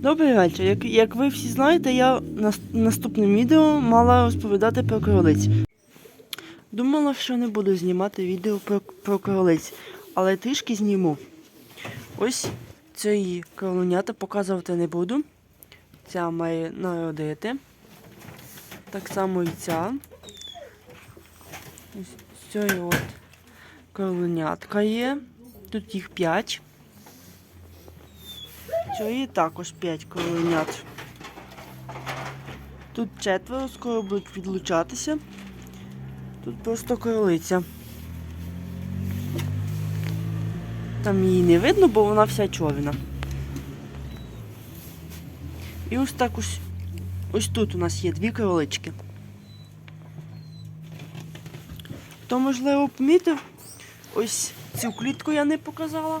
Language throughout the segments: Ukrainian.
Добрий вечір. Як, як ви всі знаєте, я на наступним відео мала розповідати про кролиць. Думала, що не буду знімати відео про, про кролиць, але трішки зніму. Ось цієї кроленята показувати не буду. Ця має народити. Так само і ця. Ось цієї от кроленятка є. Тут їх 5. Цієї також 5 кроленят. Тут четверо, скоро будуть відлучатися. Тут просто кролиця. Там її не видно, бо вона вся човна. І ось так ось, ось тут у нас є дві кролички. Хто, можливо, помітив, ось цю клітку я не показала.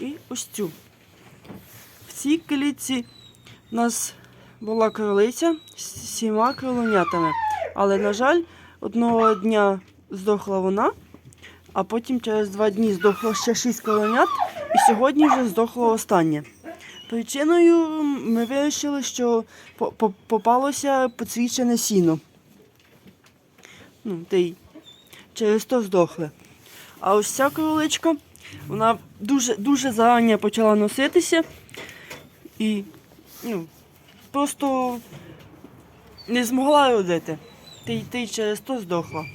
І ось цю. Цій клітці у нас була кролиця з сіма кроленятами. Але, на жаль, одного дня здохла вона, а потім через два дні здохло ще шість кроленят, і сьогодні вже здохло останнє. Причиною ми вирішили, що по- по- попалося поцвічене сіно. Ну, й через то здохли. А ось ця кроличка, вона дуже, дуже зарані почала носитися і ну, просто не змогла родити. Й, й через то здохла.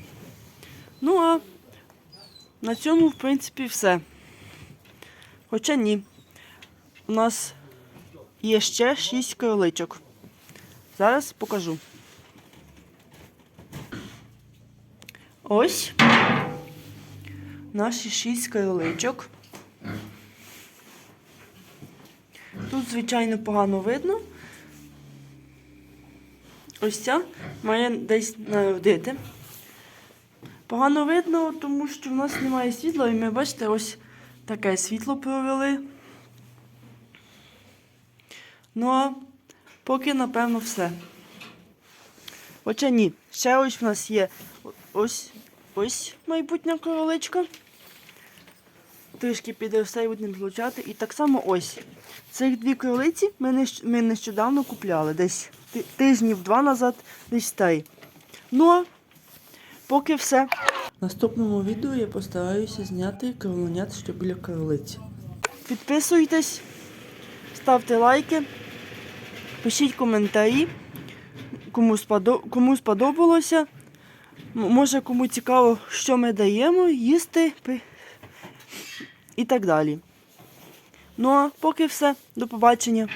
Ну а на цьому, в принципі, все. Хоча ні. У нас є ще шість кроличок. Зараз покажу. Ось наші шість кроличок. Тут, звичайно, погано видно. Ось ця має десь народити. Погано видно, тому що в нас немає світла, і ми бачите, ось таке світло провели. Ну а поки, напевно, все. Хоча ні. Ще ось в нас є ось ось майбутня короличка. Трішки підросте і будемо злучати. І так само ось. Цих дві кролиці ми, нещодавно купляли. Десь тижнів два назад, десь той. Ну а поки все. В наступному відео я постараюся зняти кроленят, що біля кролиці. Підписуйтесь, ставте лайки, пишіть коментарі, кому, сподо- кому сподобалося. Може кому цікаво, що ми даємо, їсти і так далі. Ну а поки все, до побачення.